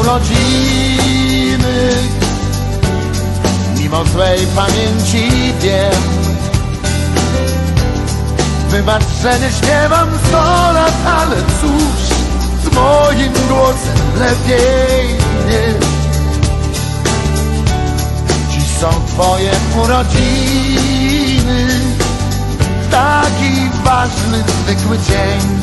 urodziny. Mimo złej pamięci wiem. Wybacz, śpiewam sto lat, ale cóż Z moim głosem lepiej nie. Dziś są twoje urodziny. Taki ważny, zwykły dzień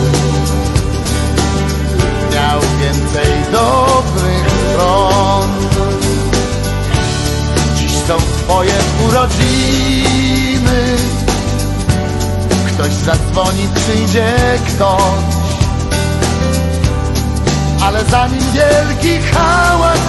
są twoje urodziny. Ktoś zadzwoni, przyjdzie ktoś. Ale zanim wielki hałas